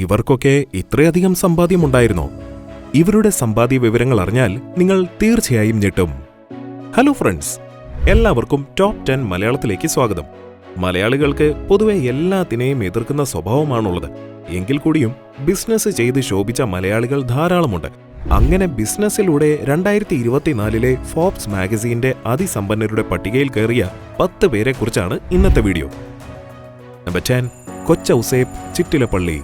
ഇവർക്കൊക്കെ ഇത്രയധികം സമ്പാദ്യമുണ്ടായിരുന്നോ? ഇവരുടെ സമ്പാദ്യ വിവരങ്ങൾ അറിഞ്ഞാൽ നിങ്ങൾ തീർച്ചയായും ഞെട്ടും. ഹലോ ഫ്രണ്ട്സ് എല്ലാവർക്കും ടോപ്പ് ടെൻ മലയാളത്തിലേക്ക് സ്വാഗതം. മലയാളികൾക്ക് പൊതുവെ എല്ലാത്തിനെയും എതിർക്കുന്ന സ്വഭാവമാണുള്ളത്. എങ്കിൽ കൂടിയും ബിസിനസ് ചെയ്ത് ശോഭിച്ച മലയാളികൾ ധാരാളമുണ്ട്. അങ്ങനെ ബിസിനസ്സിലൂടെ രണ്ടായിരത്തി ഇരുപത്തിനാലിലെ ഫോബ്സ് മാഗസീന്റെ അതിസമ്പന്നരുടെ പട്ടികയിൽ കയറിയ പത്ത് പേരെക്കുറിച്ചാണ് ഇന്നത്തെ video number ten Kochouseph Chittilappilly.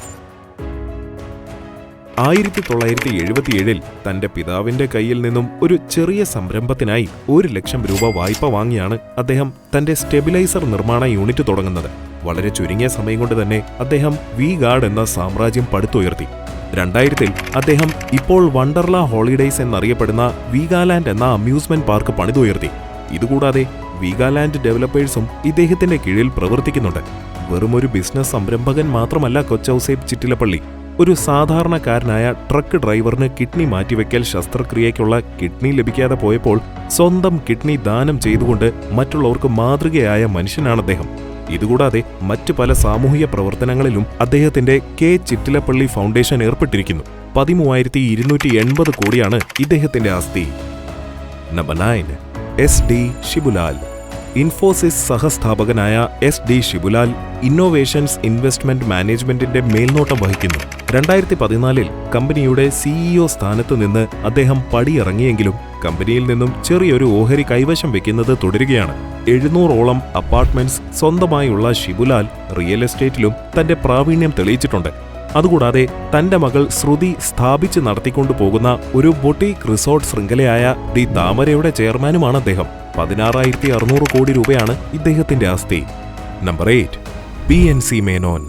ആയിരത്തി തൊള്ളായിരത്തി എഴുപത്തിയേഴിൽ തന്റെ പിതാവിന്റെ കയ്യിൽ നിന്നും ഒരു ചെറിയ സംരംഭത്തിനായി ഒരു ലക്ഷം രൂപ വായ്പ വാങ്ങിയാണ് അദ്ദേഹം തന്റെ സ്റ്റെബിലൈസർ നിർമ്മാണ യൂണിറ്റ് തുടങ്ങുന്നത്. വളരെ ചുരുങ്ങിയ സമയം കൊണ്ട് തന്നെ അദ്ദേഹം വി ഗാർഡ് എന്ന സാമ്രാജ്യം പടുത്തുയർത്തി. രണ്ടായിരത്തിൽ അദ്ദേഹം ഇപ്പോൾ വണ്ടർല ഹോളിഡേയ്സ് എന്നറിയപ്പെടുന്ന വീഗാലാൻഡ് എന്ന അമ്യൂസ്മെന്റ് പാർക്ക് പണിതുയർത്തി. ഇതുകൂടാതെ വീഗാലാൻഡ് ഡെവലപ്പേഴ്സും ഇദ്ദേഹത്തിന്റെ കീഴിൽ പ്രവർത്തിക്കുന്നുണ്ട്. വെറുമൊരു ബിസിനസ് സംരംഭകൻ മാത്രമല്ല കൊച്ചൌസേബ് ചിറ്റിലപ്പള്ളി. ഒരു സാധാരണക്കാരനായ ട്രക്ക് ഡ്രൈവറിന് കിഡ്നി മാറ്റിവെക്കൽ ശസ്ത്രക്രിയയ്ക്കുള്ള കിഡ്നി ലഭിക്കാതെ പോയപ്പോൾ സ്വന്തം കിഡ്നി ദാനം ചെയ്തുകൊണ്ട് മറ്റുള്ളവർക്ക് മാതൃകയായ മനുഷ്യനാണ് അദ്ദേഹം. ഇതുകൂടാതെ മറ്റ് പല സാമൂഹിക പ്രവർത്തനങ്ങളിലും അദ്ദേഹത്തിന്റെ കെ ചിറ്റിലപ്പള്ളി ഫൗണ്ടേഷൻ ഏർപ്പെട്ടിരിക്കുന്നു. പതിമൂവായിരത്തി ഇരുന്നൂറ്റി എൺപത് കോടിയാണ് ഇദ്ദേഹത്തിന്റെ ആസ്തി. Number nine S D Shibulal Infosys സഹസ്ഥാപകനായ S D Shibulal innovations investment മാനേജ്മെന്റിന്റെ മേൽനോട്ടം വഹിക്കുന്നു. രണ്ടായിരത്തി പതിനാലിൽ കമ്പനിയുടെ സിഇഒ സ്ഥാനത്ത് നിന്ന് അദ്ദേഹം പടിയിറങ്ങിയെങ്കിലും കമ്പനിയിൽ നിന്നും ചെറിയൊരു ഓഹരി കൈവശം വെക്കുന്നത് തുടരുകയാണ്. എഴുന്നൂറോളം അപ്പാർട്ട്മെന്റ്സ് സ്വന്തമായുള്ള ഷിബുലാൽ റിയൽ എസ്റ്റേറ്റിലും തന്റെ പ്രാവീണ്യം തെളിയിച്ചിട്ടുണ്ട്. അതുകൂടാതെ തന്റെ മകൾ ശ്രുതി സ്ഥാപിച്ച് നടത്തിക്കൊണ്ടു പോകുന്ന ഒരു ബൊട്ടീക് റിസോർട്ട് ശൃംഖലയായ ദി താമരയുടെ ചെയർമാനുമാണ് അദ്ദേഹം. പതിനാറായിരത്തി അറുന്നൂറ് കോടി രൂപയാണ് ഇദ്ദേഹത്തിന്റെ ആസ്തി. Number eight P N C Menon.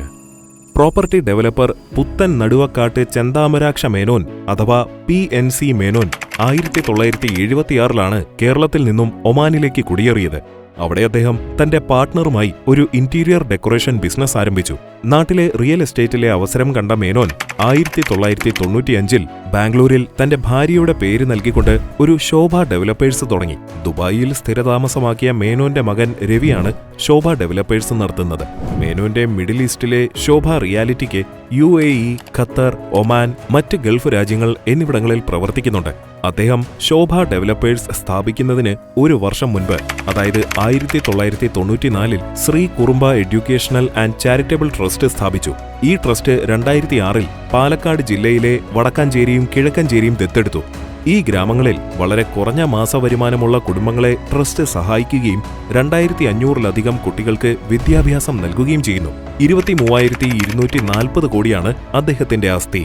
Property developer Puthan Naduvakkatt Chenthamaraksha Menon അഥവാ പി എൻ സി മേനോൻ ആയിരത്തി തൊള്ളായിരത്തി എഴുപത്തിയാറിലാണ് കേരളത്തിൽ നിന്നും ഒമാനിലേക്ക് കുടിയേറിയത്. അവിടെ അദ്ദേഹം തന്റെ പാർട്ട്ണറുമായി ഒരു ഇന്റീരിയർ ഡെക്കറേഷൻ ബിസിനസ് ആരംഭിച്ചു. നാട്ടിലെ റിയൽ എസ്റ്റേറ്റിലെ അവസരം കണ്ട മേനോൻ ആയിരത്തി തൊള്ളായിരത്തി തൊണ്ണൂറ്റിയഞ്ചിൽ ബാംഗ്ലൂരിൽ തന്റെ ഭാര്യയുടെ പേര് നൽകിക്കൊണ്ട് ഒരു ശോഭ ഡെവലപ്പേഴ്സ് തുടങ്ങി. ദുബായിൽ സ്ഥിരതാമസമാക്കിയ മേനോന്റെ മകൻ രവിയാണ് ശോഭ ഡെവലപ്പേഴ്സ് നടത്തുന്നത്. മേനോന്റെ മിഡിൽ ഈസ്റ്റിലെ Sobha റിയാലിറ്റിക്ക് U A E Qatar Oman മറ്റ് ഗൾഫ് രാജ്യങ്ങൾ എന്നിവിടങ്ങളിൽ പ്രവർത്തിക്കുന്നുണ്ട്. അദ്ദേഹം ശോഭ ഡെവലപ്പേഴ്സ് സ്ഥാപിക്കുന്നതിന് ഒരു വർഷം മുൻപ് അതായത് ആയിരത്തി തൊള്ളായിരത്തി തൊണ്ണൂറ്റിനാലിൽ Shri Kurumba educational and charitable trust സ്ഥാപിച്ചു. ഈ ട്രസ്റ്റ് രണ്ടായിരത്തി ആറിൽ പാലക്കാട് ജില്ലയിലെ വടക്കാഞ്ചേരിയും കിഴക്കഞ്ചേരിയും ദത്തെടുത്തു. ഈ ഗ്രാമങ്ങളിൽ വളരെ കുറഞ്ഞ മാസവരുമാനമുള്ള കുടുംബങ്ങളെ ട്രസ്റ്റ് സഹായിക്കുകയും രണ്ടായിരത്തി അഞ്ഞൂറിലധികം കുട്ടികൾക്ക് വിദ്യാഭ്യാസം നൽകുകയും ചെയ്യുന്നു. ഇരുപത്തി മൂവായിരത്തി ഇരുന്നൂറ്റി നാൽപ്പത് കോടിയാണ് അദ്ദേഹത്തിന്റെ ആസ്തി.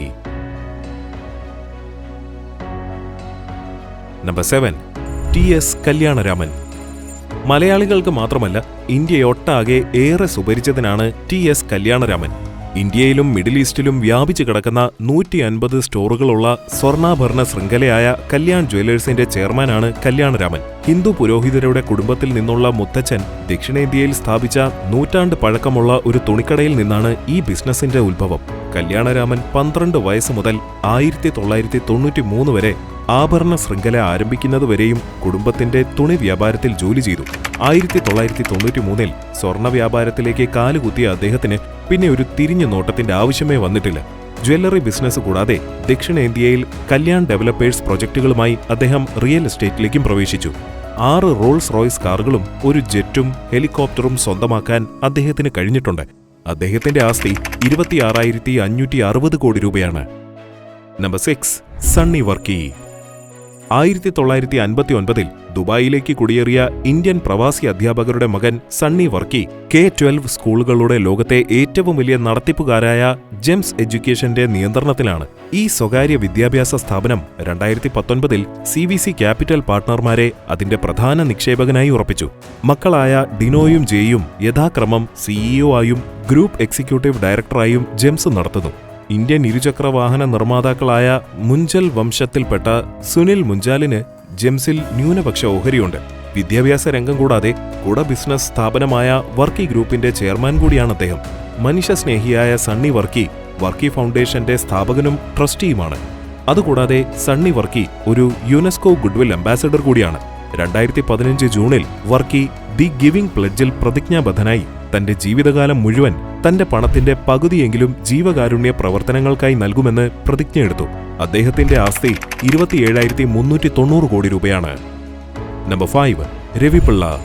Number seven T S Kalyanaraman. മലയാളികൾക്ക് മാത്രമല്ല ഇന്ത്യയൊട്ടാകെ ഏറെ സുപരിചിതനാണ് ടി എസ് കല്യാണരാമൻ. ഇന്ത്യയിലും മിഡിൽ ഈസ്റ്റിലും വ്യാപിച്ചു കിടക്കുന്ന നൂറ്റി അൻപത് സ്റ്റോറുകളുള്ള സ്വർണാഭരണ ശൃംഖലയായ കല്യാൺ ജ്വല്ലേഴ്സിന്റെ ചെയർമാനാണ് കല്യാണരാമൻ. ഹിന്ദു പുരോഹിതരുടെ കുടുംബത്തിൽ നിന്നുള്ള മുത്തച്ഛൻ ദക്ഷിണേന്ത്യയിൽ സ്ഥാപിച്ച നൂറ്റാണ്ട് പഴക്കമുള്ള ഒരു തുണിക്കടയിൽ നിന്നാണ് ഈ ബിസിനസിന്റെ ഉത്ഭവം. കല്യാണരാമൻ പന്ത്രണ്ട് വയസ്സ് മുതൽ ആയിരത്തി തൊള്ളായിരത്തി തൊണ്ണൂറ്റി മൂന്ന് വരെ ആഭരണ ശൃംഖല ആരംഭിക്കുന്നതുവരെയും കുടുംബത്തിന്റെ തുണി വ്യാപാരത്തിൽ ജോലി ചെയ്തു. ആയിരത്തി തൊള്ളായിരത്തി തൊണ്ണൂറ്റി മൂന്നിൽ സ്വർണ വ്യാപാരത്തിലേക്ക് കാലുകുത്തിയ അദ്ദേഹത്തിന് പിന്നെ ഒരു തിരിഞ്ഞു നോട്ടത്തിന്റെ ആവശ്യമേ വന്നിട്ടില്ല. ജ്വല്ലറി ബിസിനസ് കൂടാതെ ദക്ഷിണേന്ത്യയിൽ കല്യാൺ ഡെവലപ്പേഴ്സ് പ്രൊജക്ടുകളുമായി അദ്ദേഹം റിയൽ എസ്റ്റേറ്റിലേക്കും പ്രവേശിച്ചു. ആറ് റോൾസ് റോയ്സ് കാറുകളും ഒരു ജെറ്റും ഹെലികോപ്റ്ററും സ്വന്തമാക്കാൻ അദ്ദേഹത്തിന് കഴിഞ്ഞിട്ടുണ്ട്. അദ്ദേഹത്തിന്റെ ആസ്തി ഇരുപത്തിയാറായിരത്തി അഞ്ഞൂറ്റി അറുപത് കോടി രൂപയാണ്. Number six Sunny Varkey. ആയിരത്തി തൊള്ളായിരത്തി അൻപത്തി ഒൻപതിൽ ദുബായിലേക്ക് കുടിയേറിയ ഇന്ത്യൻ പ്രവാസി അധ്യാപകരുടെ മകൻ സണ്ണി വർക്കി കെ ട്വൽവ് സ്കൂളുകളുടെ ലോകത്തെ ഏറ്റവും വലിയ നടത്തിപ്പുകാരായ ജെംസ് എഡ്യൂക്കേഷന്റെ നിയന്ത്രണത്തിലാണ് ഈ സ്വകാര്യ വിദ്യാഭ്യാസ സ്ഥാപനം രണ്ടായിരത്തി പത്തൊൻപതിൽ സി വി സി ക്യാപിറ്റൽ പാർട്ട്ണർമാരെ അതിന്റെ പ്രധാന നിക്ഷേപകനായി ഉറപ്പിച്ചു. മക്കളായ ഡിനോയും ജെയും യഥാക്രമം സിഇഒ ആയും ഗ്രൂപ്പ് എക്സിക്യൂട്ടീവ് ഡയറക്ടറായും ജെംസ് നടത്തുന്നു. ഇന്ത്യൻ ഇരുചക്ര വാഹന നിർമ്മാതാക്കളായ മുഞ്ചൽ വംശത്തിൽപ്പെട്ട സുനിൽ മുഞ്ചാലിന് ജെംസിൽ ന്യൂനപക്ഷ ഓഹരിയുണ്ട്. വിദ്യാഭ്യാസ രംഗം കൂടാതെ കുട ബിസിനസ് സ്ഥാപനമായ വർക്കി ഗ്രൂപ്പിന്റെ ചെയർമാൻ കൂടിയാണ് അദ്ദേഹം. മനുഷ്യസ്നേഹിയായ സണ്ണി വർക്കി വർക്കി ഫൗണ്ടേഷന്റെ സ്ഥാപകനും ട്രസ്റ്റിയുമാണ്. അതുകൂടാതെ സണ്ണി വർക്കി ഒരു യുനെസ്കോ ഗുഡ്വിൽ അംബാസഡർ കൂടിയാണ്. രണ്ടായിരത്തി പതിനഞ്ച് ജൂണിൽ വർക്കി ദി ഗിവിംഗ് പ്ലഡ്ജിൽ പ്രതിജ്ഞാബദ്ധനായി തന്റെ ജീവിതകാലം മുഴുവൻ തന്റെ പണത്തിന്റെ പകുതിയെങ്കിലും ജീവകാരുണ്യ പ്രവർത്തനങ്ങൾക്കായി നൽകുമെന്ന് പ്രതിജ്ഞയെടുത്തു അദ്ദേഹത്തിന്റെ ആസ്തി ഇരുപത്തിയേഴായിരത്തി മുന്നൂറ്റി തൊണ്ണൂറ് കോടി രൂപയാണ്. Number five Ravi Pillai.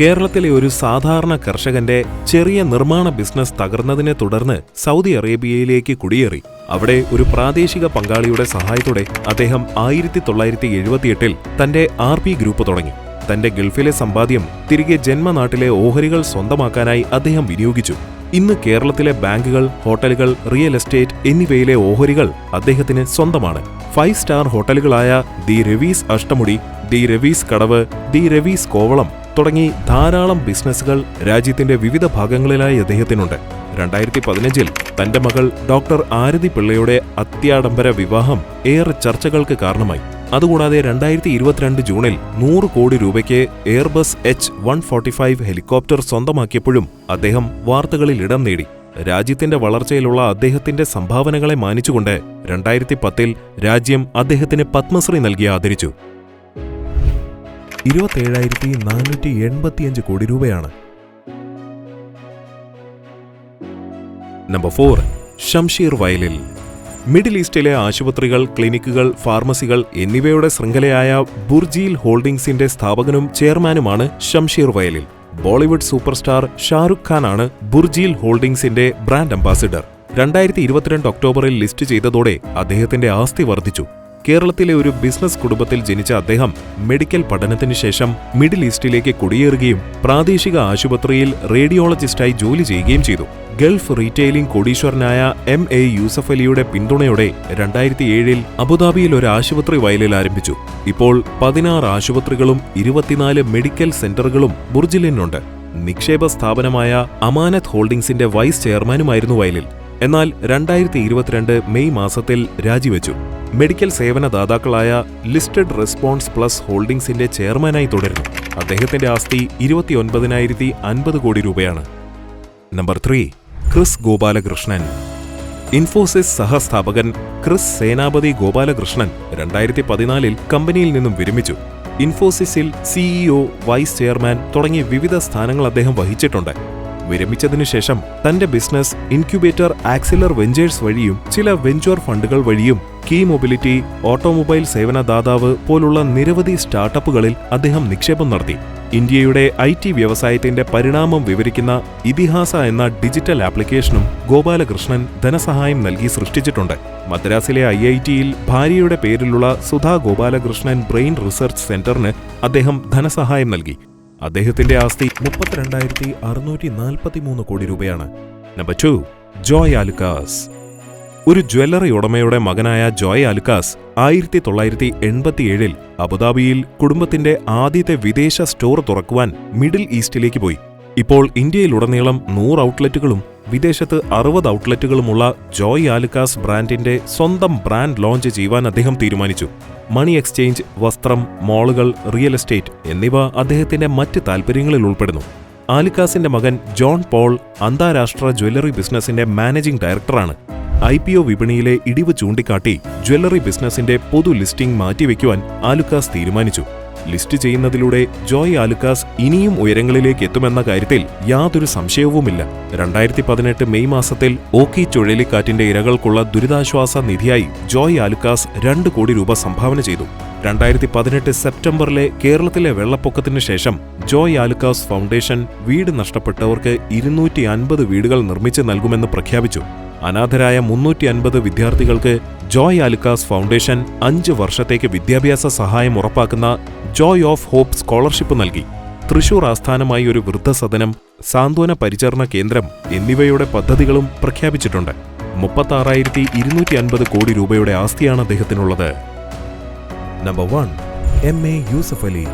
കേരളത്തിലെ ഒരു സാധാരണ കർഷകന്റെ ചെറിയ നിർമ്മാണ ബിസിനസ് തകർന്നതിനെ തുടർന്ന് സൗദി അറേബ്യയിലേക്ക് കുടിയേറി. അവിടെ ഒരു പ്രാദേശിക പങ്കാളിയുടെ സഹായത്തോടെ അദ്ദേഹം ആയിരത്തി തൊള്ളായിരത്തി എഴുപത്തിയെട്ടിൽ തന്റെ ആർ പി ഗ്രൂപ്പ് തുടങ്ങി. തന്റെ ഗൾഫിലെ സമ്പാദ്യം തിരികെ ജന്മനാട്ടിലെ ഓഹരികൾ സ്വന്തമാക്കാനായി അദ്ദേഹം വിനിയോഗിച്ചു. ഇന്ന് കേരളത്തിലെ ബാങ്കുകൾ ഹോട്ടലുകൾ റിയൽ എസ്റ്റേറ്റ് എന്നിവയിലെ ഓഹരികൾ അദ്ദേഹത്തിന് സ്വന്തമാണ്. Five star ഹോട്ടലുകളായ the Raviz Ashtamudi the Raviz Kadavu the Raviz Kovalam തുടങ്ങി ധാരാളം ബിസിനസ്സുകൾ രാജ്യത്തിന്റെ വിവിധ ഭാഗങ്ങളിലായി അദ്ദേഹത്തിനുണ്ട്. രണ്ടായിരത്തി പതിനഞ്ചിൽ തന്റെ മകൾ ഡോക്ടർ ആരതി പിള്ളയുടെ അത്യാഡംബര വിവാഹം ഏറെ ചർച്ചകൾക്ക് കാരണമായി. അതുകൂടാതെ രണ്ടായിരത്തി ഇരുപത്തിരണ്ട് ജൂണിൽ നൂറ് കോടി രൂപയ്ക്ക് Airbus H one forty five helicopter സ്വന്തമാക്കിയപ്പോഴും അദ്ദേഹം വാർത്തകളിൽ ഇടം നേടി. രാജ്യത്തിന്റെ വളർച്ചയിലുള്ള അദ്ദേഹത്തിന്റെ സംഭാവനകളെ മാനിച്ചുകൊണ്ട് രണ്ടായിരത്തി പത്തിൽ രാജ്യം അദ്ദേഹത്തിന് പത്മശ്രീ നൽകി ആദരിച്ചു. ഇരുപത്തേഴായിരത്തി നാനൂറ്റി എൺപത്തിയഞ്ച് കോടി രൂപയാണ്. നമ്പർ ഫോർ ഷംഷീർ വയലിൽ. മിഡിൽ ഈസ്റ്റിലെ ആശുപത്രികൾ ക്ലിനിക്കുകൾ ഫാർമസികൾ എന്നിവയുടെ ശൃംഖലയായ ബുർജീൽ ഹോൾഡിംഗ്സിന്റെ സ്ഥാപകനും ചെയർമാനുമാണ് ഷംഷീർ വയലിൽ. ബോളിവുഡ് സൂപ്പർ സ്റ്റാർ ഷാറുഖ് ഖാനാണ് ബുർജീൽ ഹോൾഡിംഗ്സിന്റെ ബ്രാൻഡ് അംബാസിഡർ. രണ്ടായിരത്തി ഇരുപത്തിരണ്ട് ഒക്ടോബറിൽ ലിസ്റ്റ് ചെയ്തതോടെ അദ്ദേഹത്തിന്റെ ആസ്തി വർദ്ധിച്ചു. കേരളത്തിലെ ഒരു ബിസിനസ് കുടുംബത്തിൽ ജനിച്ച അദ്ദേഹം മെഡിക്കൽ പഠനത്തിന് ശേഷം മിഡിൽ ഈസ്റ്റിലേക്ക് കുടിയേറുകയും പ്രാദേശിക ആശുപത്രിയിൽ റേഡിയോളജിസ്റ്റായി ജോലി ചെയ്യുകയും ചെയ്തു. ഗൾഫ് റീറ്റെയിലിംഗ് കോടീശ്വരനായ എം എ യൂസഫ് അലിയുടെ പിന്തുണയോടെ രണ്ടായിരത്തി ഏഴിൽ അബുദാബിയിൽ ഒരു ആശുപത്രി വയലിൽ ആരംഭിച്ചു. ഇപ്പോൾ പതിനാറ് ആശുപത്രികളും ഇരുപത്തിനാല് മെഡിക്കൽ സെന്ററുകളും ബുർജിലിനുണ്ട്. നിക്ഷേപ സ്ഥാപനമായ അമാനത്ത് ഹോൾഡിംഗ്സിന്റെ വൈസ് ചെയർമാനുമായിരുന്നു വയലിൽ. എന്നാൽ രണ്ടായിരത്തി ഇരുപത്തിരണ്ട് മെയ് മാസത്തിൽ രാജിവെച്ചു. മെഡിക്കൽ സേവന ദാതാക്കളായ ലിസ്റ്റഡ് റെസ്പോൺസ് പ്ലസ് ഹോൾഡിംഗ്സിന്റെ ചെയർമാനായി തുടരുന്നു. അദ്ദേഹത്തിന്റെ ആസ്തി ഇരുപത്തിയൊൻപതിനായിരത്തി അൻപത് കോടി രൂപയാണ്. Number three Kris Gopalakrishnan. Infosys സഹസ്ഥാപകൻ ക്രിസ് സേനാപതി ഗോപാലകൃഷ്ണൻ രണ്ടായിരത്തി പതിനാലിൽ കമ്പനിയിൽ നിന്നും വിരമിച്ചു. ഇൻഫോസിസിൽ സിഇഒ വൈസ് ചെയർമാൻ തുടങ്ങിയ വിവിധ സ്ഥാനങ്ങൾ അദ്ദേഹം വഹിച്ചിട്ടുണ്ട്. വിരമിച്ചതിനു ശേഷം തന്റെ ബിസിനസ് ഇൻക്യുബേറ്റർ ആക്സിലർ വെഞ്ചേഴ്സ് വഴിയും ചില വെഞ്ചർ ഫണ്ടുകൾ വഴിയും കീ മൊബിലിറ്റി ഓട്ടോമൊബൈൽ സേവനദാതാവ് പോലുള്ള നിരവധി സ്റ്റാർട്ടപ്പുകളിൽ അദ്ദേഹം നിക്ഷേപം നടത്തി. ഇന്ത്യയുടെ ഐ ടി വ്യവസായത്തിന്റെ പരിണാമം വിവരിക്കുന്ന ഇതിഹാസ എന്ന ഡിജിറ്റൽ ആപ്ലിക്കേഷനും ഗോപാലകൃഷ്ണൻ ധനസഹായം നൽകി സൃഷ്ടിച്ചിട്ടുണ്ട്. മദ്രാസിലെ ഐ ഐ ടിയിൽ ഭാര്യയുടെ പേരിലുള്ള സുധാ ഗോപാലകൃഷ്ണൻ ബ്രെയിൻ റിസർച്ച് സെന്ററിന് അദ്ദേഹം ധനസഹായം നൽകി. അദ്ദേഹത്തിന്റെ ആസ്തി മുപ്പത്തിരണ്ടായിരത്തി അറുന്നൂറ്റി നാൽപ്പത്തിമൂന്ന് കോടി രൂപയാണ്. Number two Joy Alukkas. ഒരു ജ്വല്ലറി ഉടമയുടെ മകനായ ജോയ് അൽക്കാസ് ആയിരത്തി തൊള്ളായിരത്തി എൺപത്തിയേഴിൽ അബുദാബിയിൽ കുടുംബത്തിന്റെ ആദ്യത്തെ വിദേശ സ്റ്റോർ തുറക്കുവാൻ മിഡിൽ ഈസ്റ്റിലേക്ക് പോയി. ഇപ്പോൾ ഇന്ത്യയിലുടനീളം നൂറ് ഔട്ട്ലെറ്റുകളും വിദേശത്ത് അറുപത് ഔട്ട്ലെറ്റുകളുമുള്ള ജോയ് ആലുക്കാസ് ബ്രാൻഡിന്റെ സ്വന്തം ബ്രാൻഡ് ലോഞ്ച് ചെയ്യുവാൻ അദ്ദേഹം തീരുമാനിച്ചു. മണി എക്സ്ചേഞ്ച് വസ്ത്രം മോളുകൾ റിയൽ എസ്റ്റേറ്റ് എന്നിവ അദ്ദേഹത്തിന്റെ മറ്റ് താൽപ്പര്യങ്ങളിൽ ഉൾപ്പെടുന്നു. ആലുക്കാസിന്റെ മകൻ ജോൺ പോൾ അന്താരാഷ്ട്ര ജ്വല്ലറി ബിസിനസിന്റെ മാനേജിംഗ് ഡയറക്ടറാണ്. ഐ പി ഒ വിപണിയിലെ ഇടിവ് ചൂണ്ടിക്കാട്ടി ജ്വല്ലറി ബിസിനസിന്റെ പൊതു ലിസ്റ്റിംഗ് മാറ്റിവെക്കുവാൻ ആലുക്കാസ് തീരുമാനിച്ചു. ലിസ്റ്റ് ചെയ്യുന്നതിലൂടെ ജോയ് ആലുക്കാസ് ഇനിയും ഉയരങ്ങളിലേക്ക് എത്തുമെന്ന കാര്യത്തിൽ യാതൊരു സംശയവുമില്ല. രണ്ടായിരത്തി പതിനെട്ട് മെയ് മാസത്തിൽ ഓക്കി ചുഴലിക്കാറ്റിന്റെ ഇരകൾക്കുള്ള ദുരിതാശ്വാസ നിധിയായി ജോയ് ആലുക്കാസ് രണ്ട് കോടി രൂപ സംഭാവന ചെയ്തു. രണ്ടായിരത്തി പതിനെട്ട് സെപ്റ്റംബറിലെ കേരളത്തിലെ വെള്ളപ്പൊക്കത്തിന് ശേഷം ജോയ് ആലുക്കാസ് ഫൗണ്ടേഷൻ വീട് നഷ്ടപ്പെട്ടവർക്ക് ഇരുന്നൂറ്റി അൻപത് വീടുകൾ നിർമ്മിച്ച് നൽകുമെന്ന് പ്രഖ്യാപിച്ചു. അനാഥരായ മുന്നൂറ്റി അൻപത് വിദ്യാർത്ഥികൾക്ക് ജോയ് അലുക്കാസ് ഫൗണ്ടേഷൻ അഞ്ച് വർഷത്തേക്ക് വിദ്യാഭ്യാസ സഹായം ഉറപ്പാക്കുന്ന ജോയ് ഓഫ് ഹോപ്പ് സ്കോളർഷിപ്പ് നൽകി. തൃശൂർ ആസ്ഥാനമായി ഒരു വൃദ്ധസദനം സാന്ത്വന പരിചരണ കേന്ദ്രം എന്നിവയുടെ പദ്ധതികളും പ്രഖ്യാപിച്ചിട്ടുണ്ട്. മുപ്പത്താറായിരത്തി ഇരുന്നൂറ്റി അൻപത് കോടി രൂപയുടെ ആസ്തിയാണ് അദ്ദേഹത്തിനുള്ളത്. Number one M A Yusuff Ali.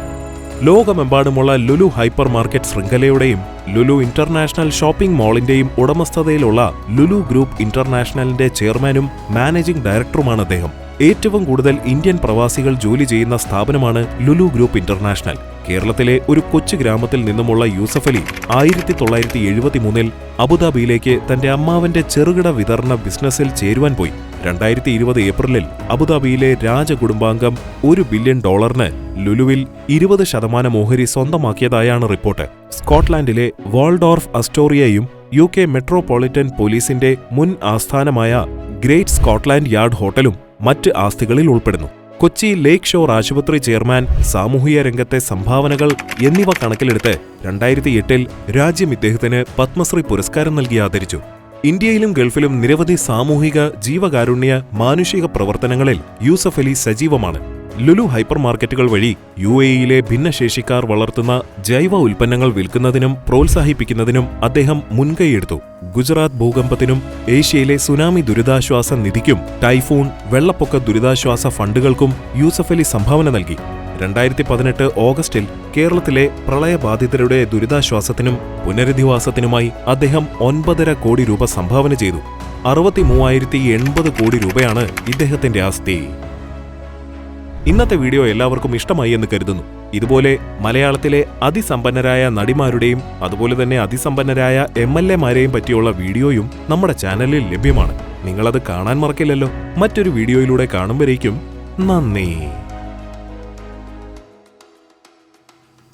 ലോകമെമ്പാടുമുള്ള ലുലു ഹൈപ്പർ മാർക്കറ്റ് ശൃംഖലയുടെയും ലുലു ഇന്റർനാഷണൽ ഷോപ്പിംഗ് മാളിന്റെയും ഉടമസ്ഥതയിലുള്ള ലുലു ഗ്രൂപ്പ് ഇന്റർനാഷണലിന്റെ ചെയർമാനും മാനേജിംഗ് ഡയറക്ടറുമാണ് അദ്ദേഹം. ഏറ്റവും കൂടുതൽ ഇന്ത്യൻ പ്രവാസികൾ ജോലി ചെയ്യുന്ന സ്ഥാപനമാണ് ലുലു ഗ്രൂപ്പ് ഇന്റർനാഷണൽ. കേരളത്തിലെ ഒരു കൊച്ചു ഗ്രാമത്തിൽ നിന്നുമുള്ള യൂസഫ് അലി ആയിരത്തി തൊള്ളായിരത്തി എഴുപത്തിമൂന്നിൽ അബുദാബിയിലേക്ക് തന്റെ അമ്മാവന്റെ ചെറുകിട വിതരണ ബിസിനസ്സിൽ ചേരുവാൻ പോയി. രണ്ടായിരത്തി ഇരുപത് ഏപ്രിലിൽ അബുദാബിയിലെ രാജകുടുംബാംഗം ഒരു ബില്യൺ ഡോളറിന് ലുലുവിൽ ഇരുപത് ശതമാനം ഓഹരി സ്വന്തമാക്കിയതായാണ് റിപ്പോർട്ട്. സ്കോട്ട്ലാൻഡിലെ വാൾഡോർഫ് അസ്റ്റോറിയയും യു കെ മെട്രോപൊളിറ്റൻ പോലീസിന്റെ മുൻ ആസ്ഥാനമായ ഗ്രേറ്റ് സ്കോട്ട്ലാൻഡ് യാർഡ് ഹോട്ടലും മറ്റ് ആസ്തികളിൽ ഉൾപ്പെടുന്നു. കൊച്ചി ലേക്ക് ഷോർ ആശുപത്രി ചെയർമാൻ സാമൂഹിക രംഗത്തെ സംഭാവനകൾ എന്നിവ കണക്കിലെടുത്ത് രണ്ടായിരത്തി എട്ടിൽ രാജ്യം ഇദ്ദേഹത്തിന് പത്മശ്രീ പുരസ്കാരം നൽകി ആദരിച്ചു. ഇന്ത്യയിലും ഗൾഫിലും നിരവധി സാമൂഹിക ജീവകാരുണ്യ മാനുഷിക പ്രവർത്തനങ്ങളിൽ യൂസഫ് അലി സജീവമാണ്. ലുലു ഹൈപ്പർ മാർക്കറ്റുകൾ വഴി യു എയിലെ ഭിന്നശേഷിക്കാർ വളർത്തുന്ന ജൈവ ഉൽപ്പന്നങ്ങൾ വിൽക്കുന്നതിനും പ്രോത്സാഹിപ്പിക്കുന്നതിനും അദ്ദേഹം മുൻകൈയെടുത്തു ഗുജറാത്ത് ഭൂകമ്പത്തിനും ഏഷ്യയിലെ സുനാമി ദുരിതാശ്വാസ നിധിക്കും ടൈഫൂൺ വെള്ളപ്പൊക്ക ദുരിതാശ്വാസ ഫണ്ടുകൾക്കും യൂസഫ് അലി സംഭാവന നൽകി. രണ്ടായിരത്തി പതിനെട്ട് ഓഗസ്റ്റിൽ കേരളത്തിലെ പ്രളയബാധിതരുടെ ദുരിതാശ്വാസത്തിനും പുനരധിവാസത്തിനുമായി അദ്ദേഹം ഒൻപതര കോടി രൂപ സംഭാവന ചെയ്തു. അറുപത്തി മൂവായിരത്തി എൺപത് കോടി രൂപയാണ് ഇദ്ദേഹത്തിന്റെ ആസ്തി. ഇന്നത്തെ വീഡിയോ എല്ലാവർക്കും ഇഷ്ടമായി എന്ന് കരുതുന്നു. ഇതുപോലെ മലയാളത്തിലെ അതിസമ്പന്നരായ നടിമാരുടെയും അതുപോലെ തന്നെ അതിസമ്പന്നരായ എം എൽ എമാരെയും പറ്റിയുള്ള വീഡിയോയും നമ്മുടെ ചാനലിൽ ലഭ്യമാണ്. നിങ്ങളത് കാണാൻ മറക്കില്ലല്ലോ. മറ്റൊരു വീഡിയോയിലൂടെ കാണുമ്പോഴേക്കും നന്ദി.